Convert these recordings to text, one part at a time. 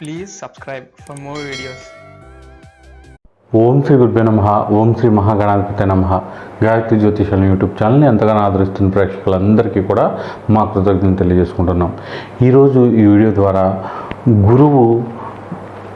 Please subscribe for more videos ఓం శ్రీ గురుభ్యో నమ ఓం శ్రీ మహాగణాధిపతి నమ. గాయత్రి జ్యోతిషాల యూట్యూబ్ ఛానల్ని ఎంతగానో ఆదరిస్తున్న ప్రేక్షకులందరికీ కూడా మా కృతజ్ఞతలు తెలియజేసుకుంటున్నాం. ఈరోజు ఈ వీడియో ద్వారా గురువు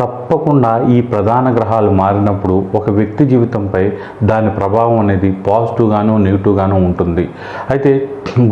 తప్పకుండా ఈ ప్రధాన గ్రహాలు మారినప్పుడు ఒక వ్యక్తి జీవితంపై దాని ప్రభావం అనేది పాజిటివ్గాను నెగిటివ్గాను ఉంటుంది. అయితే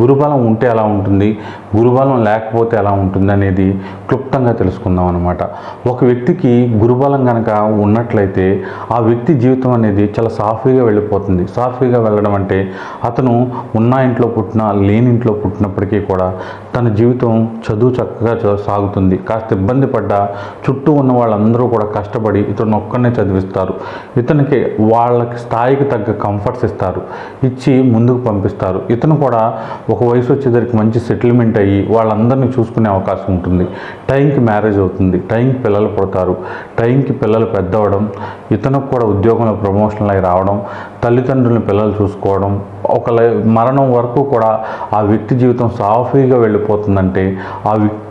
గురుబలం ఉంటే ఎలా ఉంటుంది? గురుబలం లేకపోతే ఎలా ఉంటుంది అనేది క్లుప్తంగా తెలుసుకుందాం అనమాట ఒక వ్యక్తికి గురుబలం కనుక ఉన్నట్లయితే ఆ వ్యక్తి జీవితం అనేది చాలా సాఫీగా వెళ్ళిపోతుంది. సాఫీగా వెళ్ళడం అంటే అతను ఉన్న ఇంట్లో పుట్టిన లేని ఇంట్లో పుట్టినప్పటికీ కూడా తన జీవితం చదువు చక్కగా చ- సాగుతుంది. కాస్త ఇబ్బంది పడ్డా చుట్టూ ఉన్న వాళ్ళందరూ కూడా కష్టపడి ఇతను ఒక్కనే చదివిస్తారు. ఇతనికి వాళ్ళకి స్థాయికి తగ్గ కంఫర్ట్స్ ఇస్తారు. ఇచ్చి ముందుకు పంపిస్తారు. ఇతను కూడా ఒక వయసు వచ్చేసరికి మంచి సెటిల్మెంట్ అయ్యి వాళ్ళందరినీ చూసుకునే అవకాశం ఉంటుంది. టైంకి మ్యారేజ్ అవుతుంది. టైంకి పిల్లలు పుడతారు. టైంకి పిల్లలు పెద్దవడం ఇతనికి కూడా ఉద్యోగంలో ప్రమోషన్లు అయి రావడం తల్లిదండ్రులను పిల్లలు చూసుకోవడం ఒక మరణం వరకు కూడా ఆ వ్యక్తి జీవితం సాఫీగా వెళ్ళిపోతుందంటే ఆ వ్యక్-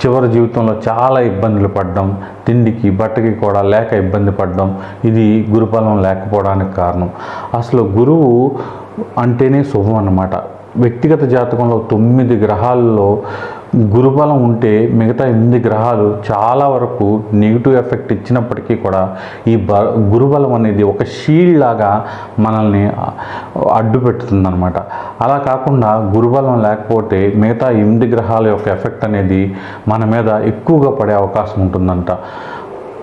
చివరి జీవితంలో చాలా ఇబ్బందులు పడ్డం తిండికి బట్టకి కూడా లేక ఇబ్బంది పడడం ఇది గురుఫలం లేకపోవడానికి కారణం. అసలు గురువు అంటేనే శుభం అన్నమాట. వ్యక్తిగత జాతకంలో తొమ్మిది గ్రహాల్లో గురుబలం ఉంటే మిగతా ఎనిమిది గ్రహాలు చాలా వరకు నెగిటివ్ ఎఫెక్ట్ ఇచ్చినప్పటికీ కూడా ఈ బ గురుబలం అనేది ఒక షీల్డ్ లాగా మనల్ని అడ్డు పెడుతుందనమాట అలా కాకుండా గురుబలం లేకపోతే మిగతా ఎనిమిది గ్రహాల యొక్క ఎఫెక్ట్ అనేది మన మీద ఎక్కువగా పడే అవకాశం ఉంటుందంట.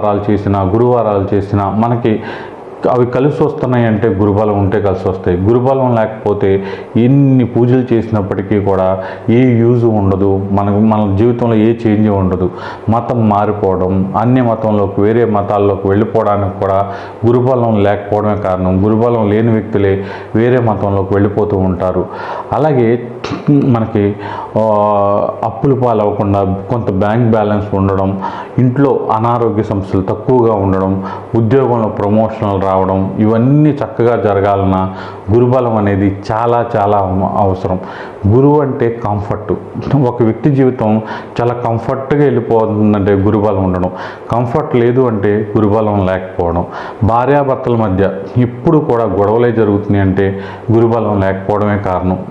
సోమవారాలు చేసినా గురువారాలు చేసినా మనకి అవి కలిసి వస్తున్నాయి అంటే గురుబలం ఉంటే కలిసి వస్తాయి. గురుబలం లేకపోతే ఎన్ని పూజలు చేసినప్పటికీ కూడా ఏ యూజ్ ఉండదు. మనకు మన జీవితంలో ఏ చేంజ్ ఉండదు. మతం మారిపోవడం అన్య మతంలోకి వేరే మతాల్లోకి వెళ్ళిపోవడానికి కూడా గురుబలం లేకపోవడమే కారణం. గురుబలం లేని వ్యక్తులే వేరే మతంలోకి వెళ్ళిపోతూ ఉంటారు. అలాగే మనకి అప్పులు పాలవ్వకుండా కొంత బ్యాంక్ బ్యాలెన్స్ ఉండడం ఇంట్లో అనారోగ్య సమస్యలు తక్కువగా ఉండడం ఉద్యోగంలో ప్రమోషన్లు రావడం ఇవన్నీ చక్కగా జరగాలన్నా గురుబలం అనేది చాలా చాలా అవసరం. గురువు అంటే కంఫర్ట్. ఒక వ్యక్తి జీవితం చాలా కంఫర్ట్గా వెళ్ళిపోతుందంటే గురుబలం ఉండడం. కంఫర్ట్ లేదు అంటే గురుబలం లేకపోవడం. భార్యాభర్తల మధ్య ఇప్పుడు కూడా గొడవలే జరుగుతున్నాయి అంటే గురుబలం లేకపోవడమే కారణం.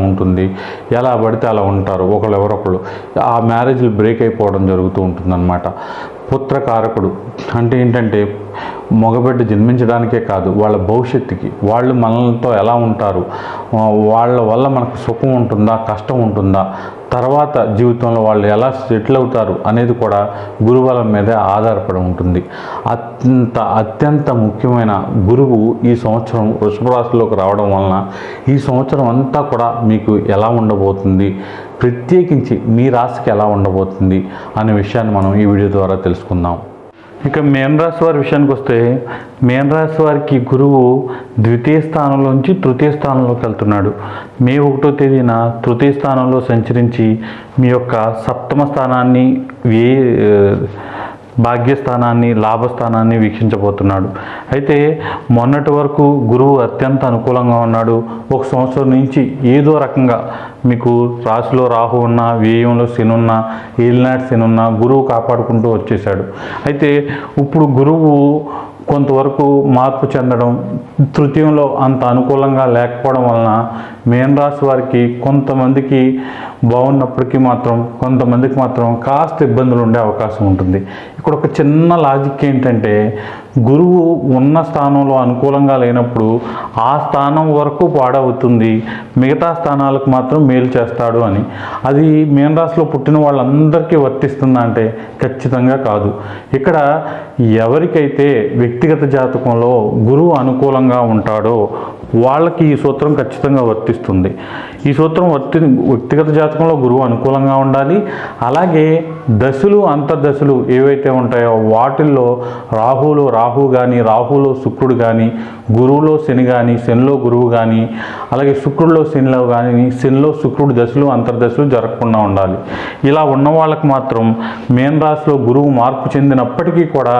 ఉంటుంది. ఎలా పడితే అలా ఉంటారు. ఒకళ్ళు ఎవరొకళ్ళు ఆ మ్యారేజ్లు బ్రేక్ అయిపోవడం జరుగుతూ ఉంటుందన్నమాట. పుత్రకారకుడు అంటే ఏంటంటే మగబిడ్డ జన్మించడానికే కాదు వాళ్ళ భవిష్యత్తుకి. వాళ్ళు మనలతో ఎలా ఉంటారు? వాళ్ళ వల్ల మనకు సుఖం ఉంటుందా? కష్టం ఉంటుందా? తర్వాత జీవితంలో వాళ్ళు ఎలా సెటిల్ అవుతారు అనేది కూడా గురుబలం మీద ఆధారపడి ఉంటుంది. అత్యంత అత్యంత ముఖ్యమైన గురువు ఈ సంవత్సరం వృషభ రాశిలోకి రావడం వలన ఈ సంవత్సరం అంతా కూడా మీకు ఎలా ఉండబోతుంది? ప్రత్యేకించి మీ రాశికి ఎలా ఉండబోతుంది? అనే విషయాన్ని మనం ఈ వీడియో ద్వారా తెలుసుకుందాం. ఇక మేన్ రాశి వారి విషయానికి వస్తే మేన్ రాశి వారికి గురువు ద్వితీయ స్థానంలోంచి తృతీయ స్థానంలోకి వెళ్తున్నాడు. మే ఒకటో తేదీన తృతీయ స్థానంలో సంచరించి మీ యొక్క సప్తమ స్థానాన్ని వే భాగ్యస్థానాన్ని లాభస్థానాన్ని వీక్షించబోతున్నాడు. అయితే మొన్నటి వరకు గురువు అత్యంత అనుకూలంగా ఉన్నాడు. ఒక సంవత్సరం నుంచి ఏదో రకంగా మీకు రాశిలో రాహు ఉన్నా వ్యయంలో శని ఏలినాటి శని గురువు కాపాడుకుంటూ వచ్చేసాడు అయితే ఇప్పుడు గురువు కొంతవరకు మార్పు చెందడం తృతీయంలో అంత అనుకూలంగా లేకపోవడం వలన మేన్ రాశి వారికి కొంతమందికి బాగున్నప్పటికీ మాత్రం కొంతమందికి మాత్రం కాస్త ఇబ్బందులు ఉండే అవకాశం ఉంటుంది. ఇక్కడ ఒక చిన్న లాజిక్ ఏంటంటే గురువు ఉన్న స్థానంలో అనుకూలంగా లేనప్పుడు ఆ స్థానం వరకు పాడవుతుంది. మిగతా స్థానాలకు మాత్రం మేలు చేస్తాడు అని. అది మేన్ రాశిలో పుట్టిన వాళ్ళందరికీ వర్తిస్తుందా అంటే ఖచ్చితంగా కాదు. ఇక్కడ ఎవరికైతే వ్యక్తిగత జాతకంలో గురువు అనుకూలంగా ఉంటాడో వాళ్ళకి ఈ సూత్రం ఖచ్చితంగా వర్తిస్తుంది. ఈ సూత్రం వ్యక్తి వ్యక్తిగత జాతకంలో గురువు అనుకూలంగా ఉండాలి. అలాగే దశలు అంతర్దశలు ఏవైతే ఉంటాయో వాటిల్లో రాహులో రాహు కానీ రాహులో శుక్రుడు కానీ గురువులో శని కానీ శనిలో గురువు కానీ అలాగే శుక్రుడిలో శనిలో కానీ శనిలో శుక్రుడు దశలు అంతర్దశలు జరగకుండా ఉండాలి. ఇలా ఉన్న వాళ్ళకి మాత్రం మేన్ రాశిలో గురువు మార్పు చెందినప్పటికీ కూడా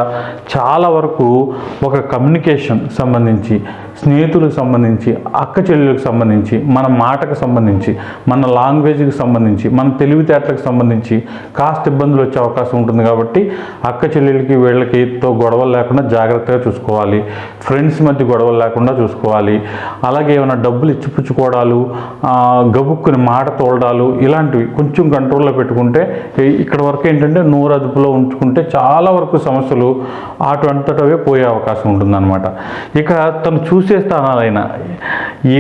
చాలా వరకు ఒక కమ్యూనికేషన్ సంబంధించి స్నేహితులకు సంబంధించి అక్క చెల్లెలకు సంబంధించి మన మాటకు సంబంధించి మన లాంగ్వేజ్కి సంబంధించి మన తెలివితేటలకు సంబంధించి కాస్త ఇబ్బందులు వచ్చే అవకాశం ఉంటుంది కాబట్టి అక్క చెల్లెలకి వీళ్ళకి తో గొడవలు లేకుండా జాగ్రత్తగా చూసుకోవాలి. ఫ్రెండ్స్ మధ్య గొడవలు లేకుండా చూసుకోవాలి. అలాగే ఏమైనా డబ్బులు ఇచ్చిపుచ్చుకోవడాలు గబుక్కుని మాట తోలడాలు ఇలాంటివి కొంచెం కంట్రోల్లో పెట్టుకుంటే ఇక్కడ వరకు ఏంటంటే నోరు అదుపులో ఉంచుకుంటే చాలా వరకు సమస్యలు అటువంటవే పోయే అవకాశం ఉంటుందన్నమాట. ఇక తను చూసే స్థానాలైన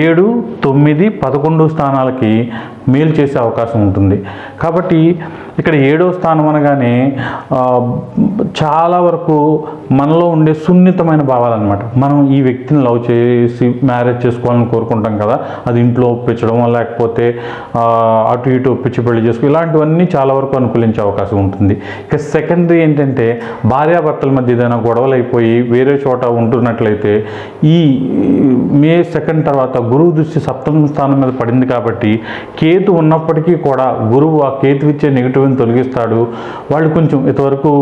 ఏడు తొమ్మిది పదకొండు స్థానాలకి మేలు చేసే అవకాశం ఉంటుంది. కాబట్టి ఇక్కడ ఏడో స్థానం అనగానే చాలా వరకు మనలో ఉండే సున్నితమైన భావాలన్నమాట. మనం ఈ వ్యక్తిని లవ్ చేసి మ్యారేజ్ చేసుకోవాలని కోరుకుంటాం కదా అది ఇంట్లో ఒప్పించడం లేకపోతే అటు ఇటు ఒప్పించి పెళ్ళి చేసుకో ఇలాంటివన్నీ చాలా వరకు అనుకూలించే అవకాశం ఉంటుంది. ఇక సెకండరీ ఏంటంటే భార్యాభర్తల మధ్య ఏదైనా గొడవలు అయిపోయి వేరే చోట ఉంటున్నట్లయితే ఈ మే సెకండ్ తర్వాత గురువు దృష్టి సప్తమ స్థానం మీద పడింది కాబట్టి కేతు ఉన్నప్పటికీ కూడా గురువు ఆ కేతు ఇచ్చే నెగిటివ్ని తొలగిస్తాడు. వాళ్ళు కొంచెం ఇంతవరకు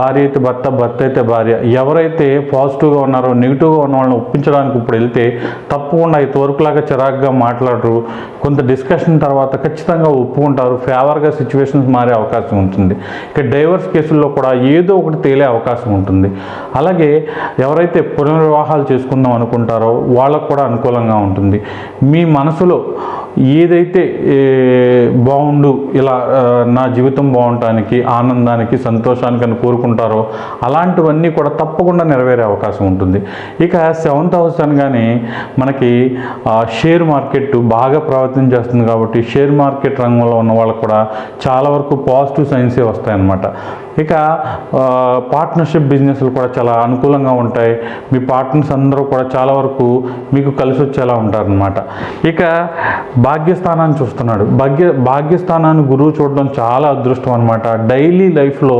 భార్య అయితే భర్త భర్త అయితే భార్య. ఎవరైతే పాజిటివ్గా ఉన్నారో నెగిటివ్గా ఉన్న వాళ్ళని ఒప్పించడానికి ఇప్పుడు వెళ్తే తప్పకుండా ఇంతవరకు లాగా చిరాకుగా మాట్లాడరు. కొంత డిస్కషన్ తర్వాత ఖచ్చితంగా ఒప్పుకుంటారు. ఫేవర్గా సిచ్యువేషన్స్ మారే అవకాశం ఉంటుంది. ఇక డైవర్స్ కేసుల్లో కూడా ఏదో ఒకటి తేలే అవకాశం ఉంటుంది. అలాగే ఎవరైతే పునర్వివాహాలు చేసుకుందాం అనుకుంటారో వాళ్ళకు కూడా అనుకూలంగా ఉంటుంది. మీ మనసులో ఏదైతే బాగుండు ఇలా నా జీవితం బాగుండటానికి ఆనందానికి సంతోషానికి అని కోరుకుంటారో అలాంటివన్నీ కూడా తప్పకుండా నెరవేరే అవకాశం ఉంటుంది. ఇక సెవెంత్ హౌస్ అనగానే మనకి షేర్ మార్కెట్ బాగా ప్రభావితం చేస్తుంది కాబట్టి షేర్ మార్కెట్ రంగంలో ఉన్న వాళ్ళకు కూడా చాలా వరకు పాజిటివ్ సైన్సే వస్తాయన్నమాట. ఇక పార్ట్నర్షిప్ బిజినెస్లు కూడా చాలా అనుకూలంగా ఉంటాయి. మీ పార్ట్నర్స్ అందరూ కూడా చాలా వరకు మీకు కలిసి వచ్చేలా ఉంటారనమాట ఇక భాగ్యస్థానాన్ని చూస్తున్నాడు. భాగ్య భాగ్యస్థానాన్ని గురువు చూడడం చాలా అదృష్టం అనమాట డైలీ లైఫ్లో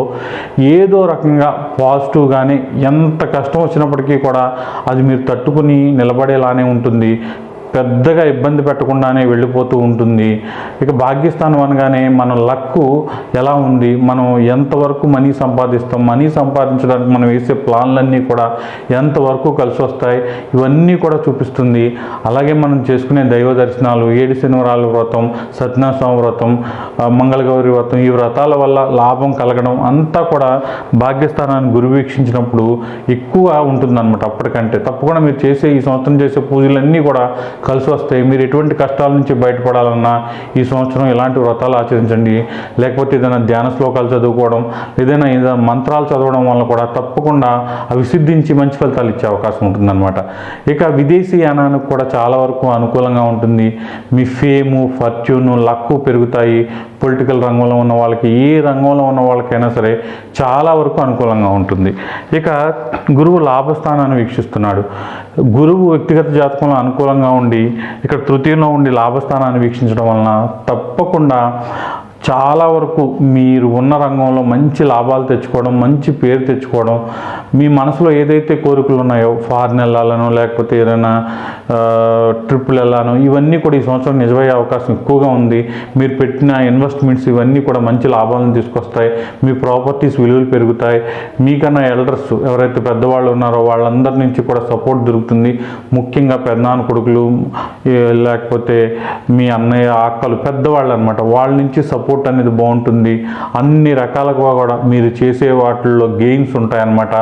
ఏదో రకంగా పాజిటివ్ కానీ ఎంత కష్టం వచ్చినప్పటికీ కూడా అది మీరు తట్టుకుని నిలబడేలానే ఉంటుంది. పెద్దగా ఇబ్బంది పెట్టకుండానే వెళ్ళిపోతూ ఉంటుంది. ఇక భాగ్యస్థానం అనగానే మన లక్కు ఎలా ఉంది? మనం ఎంతవరకు మనీ సంపాదిస్తాం? మనీ సంపాదించడానికి మనం వేసే ప్లాన్లన్నీ కూడా ఎంతవరకు కలిసి వస్తాయి? ఇవన్నీ కూడా చూపిస్తుంది. అలాగే మనం చేసుకునే దైవ దర్శనాలు ఏడు శనివారాల వ్రతం సత్యనారాయణ వ్రతం మంగళగౌరి వ్రతం ఈ వ్రతాల వల్ల లాభం కలగడం అంతా కూడా భాగ్యస్థానాన్ని గురి వీక్షించినప్పుడు ఎక్కువ ఉంటుందన్నమాట అప్పటికంటే. తప్పకుండా మీరు చేసే ఈ సంవత్సరం చేసే పూజలన్నీ కూడా కలిసి వస్తాయి మీరు ఎటువంటి కష్టాల నుంచి బయటపడాలన్నా ఈ సంవత్సరం ఇలాంటి వ్రతాలు ఆచరించండి. లేకపోతే ఏదైనా ధ్యాన శ్లోకాలు చదువుకోవడం ఏదైనా ఏదైనా మంత్రాలు చదవడం వల్ల కూడా తప్పకుండా అవి సిద్ధించి మంచి ఫలితాలు ఇచ్చే అవకాశం ఉంటుందన్నమాట. ఇక విదేశీ యానానికి కూడా చాలా వరకు అనుకూలంగా ఉంటుంది. మీ ఫేము ఫర్చ్యూను లక్కు పెరుగుతాయి. పొలిటికల్ రంగంలో ఉన్న వాళ్ళకి ఏ రంగంలో ఉన్న వాళ్ళకైనా సరే చాలా వరకు అనుకూలంగా ఉంటుంది. ఇక గురువు లాభస్థానాన్ని వీక్షిస్తున్నాడు. గురువు వ్యక్తిగత జాతకంలో అనుకూలంగా ఉండి ఇక్కడ తృతీయంలో ఉండి లాభస్థానాన్ని వీక్షించడం వలన తప్పకుండా చాలా వరకు మీరు ఉన్న రంగంలో మంచి లాభాలు తెచ్చుకోవడం మంచి పేరు తెచ్చుకోవడం మీ మనసులో ఏదైతే కోరికలు ఉన్నాయో ఫారిన్ వెళ్ళాలనో లేకపోతే ఏదైనా ట్రిప్పులు వెళ్ళాను ఇవన్నీ కూడా ఈ సంవత్సరం నిజమయ్యే అవకాశం ఎక్కువగా ఉంది. మీరు పెట్టిన ఇన్వెస్ట్మెంట్స్ ఇవన్నీ కూడా మంచి లాభాలను తీసుకొస్తాయి. మీ ప్రాపర్టీస్ విలువలు పెరుగుతాయి. మీకన్నా ఎల్డర్స్ ఎవరైతే పెద్దవాళ్ళు ఉన్నారో వాళ్ళందరి నుంచి కూడా సపోర్ట్ దొరుకుతుంది. ముఖ్యంగా పెద్దనాన్న కొడుకులు లేకపోతే మీ అన్నయ్య అక్కలు పెద్దవాళ్ళు అనమాట వాళ్ళ నుంచి సపోర్ట్ సపోర్ట్ అనేది బాగుంటుంది. అన్ని రకాలుగా కూడా మీరు చేసే వాటిల్లో గెయిన్స్ ఉంటాయన్నమాట.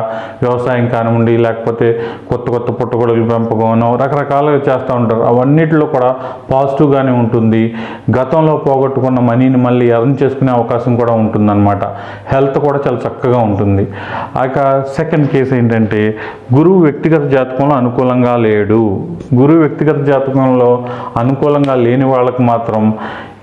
వ్యవసాయం కానివ్వండి లేకపోతే కొత్త కొత్త పుట్టగొడుగుల పెంపకం రకరకాలుగా చేస్తూ ఉంటారు. అవన్నిటిలో కూడా పాజిటివ్గానే ఉంటుంది. గతంలో పోగొట్టుకున్న మనీని మళ్ళీ ఎర్న్ చేసుకునే అవకాశం కూడా ఉంటుందన్నమాట. హెల్త్ కూడా చాలా చక్కగా ఉంటుంది. ఆ యొక్క సెకండ్ కేసు ఏంటంటే గురువు వ్యక్తిగత జాతకంలో అనుకూలంగా లేడు. గురువు వ్యక్తిగత జాతకంలో అనుకూలంగా లేని వాళ్ళకి మాత్రం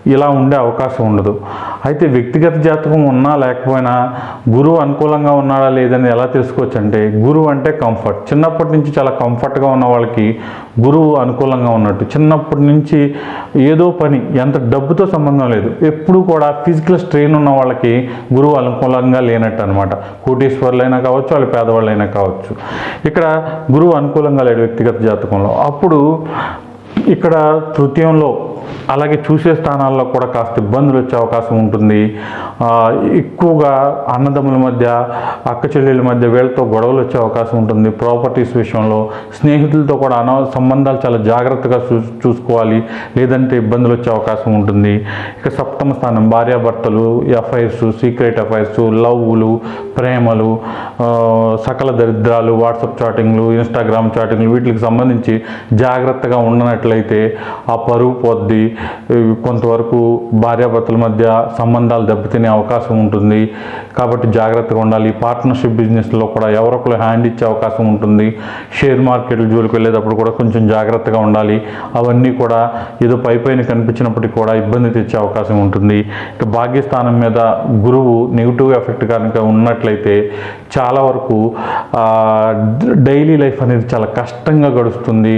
ఇలా ఉండే అవకాశం ఉండదు. అయితే వ్యక్తిగత జాతకం ఉన్నా లేకపోయినా గురువు అనుకూలంగా ఉన్నాడా లేదని ఎలా తెలుసుకోవచ్చు అంటే గురువు అంటే కంఫర్ట్ చిన్నప్పటి నుంచి చాలా కంఫర్ట్గా ఉన్న వాళ్ళకి గురువు అనుకూలంగా ఉన్నట్టు. చిన్నప్పటి నుంచి ఏదో పని ఎంత డబ్బుతో సంబంధం లేదు. ఎప్పుడు కూడా ఫిజికల్ స్ట్రెయిన్ ఉన్న వాళ్ళకి గురువు అనుకూలంగా లేనట్టు అనమాట కోటీశ్వర్లైనా కావచ్చు వాళ్ళు పేదవాళ్ళైనా కావచ్చు. ఇక్కడ గురువు అనుకూలంగా లేడు వ్యక్తిగత జాతకంలో. అప్పుడు ఇక్కడ తృతీయంలో అలాగే చూసే స్థానాల్లో కూడా కాస్త ఇబ్బందులు వచ్చే అవకాశం ఉంటుంది. ఎక్కువగా అన్నదమ్ముల మధ్య అక్క చెల్లెల మధ్య వీళ్ళతో గొడవలు వచ్చే అవకాశం ఉంటుంది. ప్రాపర్టీస్ విషయంలో స్నేహితులతో కూడా అన సంబంధాలు చాలా జాగ్రత్తగా చూ చూసుకోవాలి. లేదంటే ఇబ్బందులు వచ్చే అవకాశం ఉంటుంది. ఇక సప్తమ స్థానం భార్యాభర్తలు ఎఫ్ఐఆర్స్ సీక్రెట్ ఎఫ్ఐఆర్స్ లవ్లు ప్రేమలు సకల దరిద్రాలు వాట్సాప్ చాటింగ్లు ఇన్స్టాగ్రామ్ చాటింగ్లు వీటికి సంబంధించి జాగ్రత్తగా ఉండనట్లయితే ఆ పరువు పోద్ది. ఉంటుంది కొంతవరకు భార్యాభర్తల మధ్య సంబంధాలు దెబ్బతినే అవకాశం ఉంటుంది. కాబట్టి జాగ్రత్తగా ఉండాలి. పార్ట్నర్షిప్ బిజినెస్లో కూడా ఎవరొకరు హ్యాండ్ ఇచ్చే అవకాశం ఉంటుంది. షేర్ మార్కెట్ జోలికి వెళ్ళేటప్పుడు కూడా కొంచెం జాగ్రత్తగా ఉండాలి. అవన్నీ కూడా ఏదో పై పైన కనిపించినప్పటికీ కూడా ఇబ్బంది తెచ్చే అవకాశం ఉంటుంది. ఇక భాగ్యస్థానం మీద గురువు నెగిటివ్ ఎఫెక్ట్ కనుక ఉన్నట్లయితే చాలా వరకు డైలీ లైఫ్ అనేది చాలా కష్టంగా గడుస్తుంది.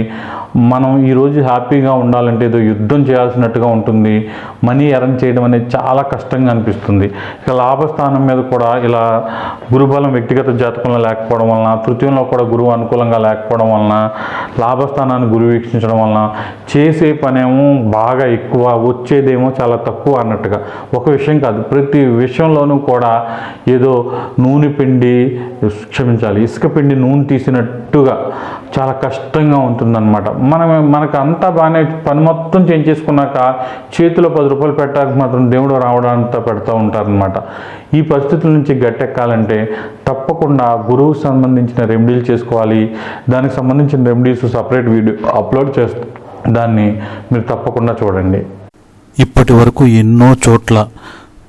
మనం ఈరోజు హ్యాపీగా ఉండాలంటే ఏదో యుద్ధం చేయాల్సినట్టుగా ఉంటుంది. మనీ ఎర్న్ చేయడం అనేది చాలా కష్టంగా అనిపిస్తుంది. ఇక లాభస్థానం మీద కూడా ఇలా గురుబలం వ్యక్తిగత జాతకంలో లేకపోవడం వలన తృతీయంలో కూడా గురువు అనుకూలంగా లేకపోవడం వలన లాభస్థానాన్ని గురువు వీక్షించడం వలన చేసే పనేమో బాగా ఎక్కువ వచ్చేదేమో చాలా తక్కువ అన్నట్టుగా. ఒక విషయం కాదు. ప్రతి విషయంలోనూ కూడా ఏదో నూనె పిండి క్షమించాలి. ఇసుక పిండి నూనె తీసినట్టు తీసినట్టుగా చాలా కష్టంగా ఉంటుందన్నమాట. మనం మనకు అంతా బాగానే పని మొత్తం చేయించేసుకున్నాక చేతిలో పది రూపాయలు పెట్టడానికి మాత్రం దేవుడు రావడంతో పెడతా ఉంటారనమాట ఈ పరిస్థితుల నుంచి గట్టెక్కాలంటే తప్పకుండా గురువుకు సంబంధించిన రెమెడీలు చేసుకోవాలి. దానికి సంబంధించిన రెమెడీస్ సపరేట్ వీడియో అప్లోడ్ చేస్తూ దాన్ని మీరు తప్పకుండా చూడండి. ఇప్పటి వరకు ఎన్నో చోట్ల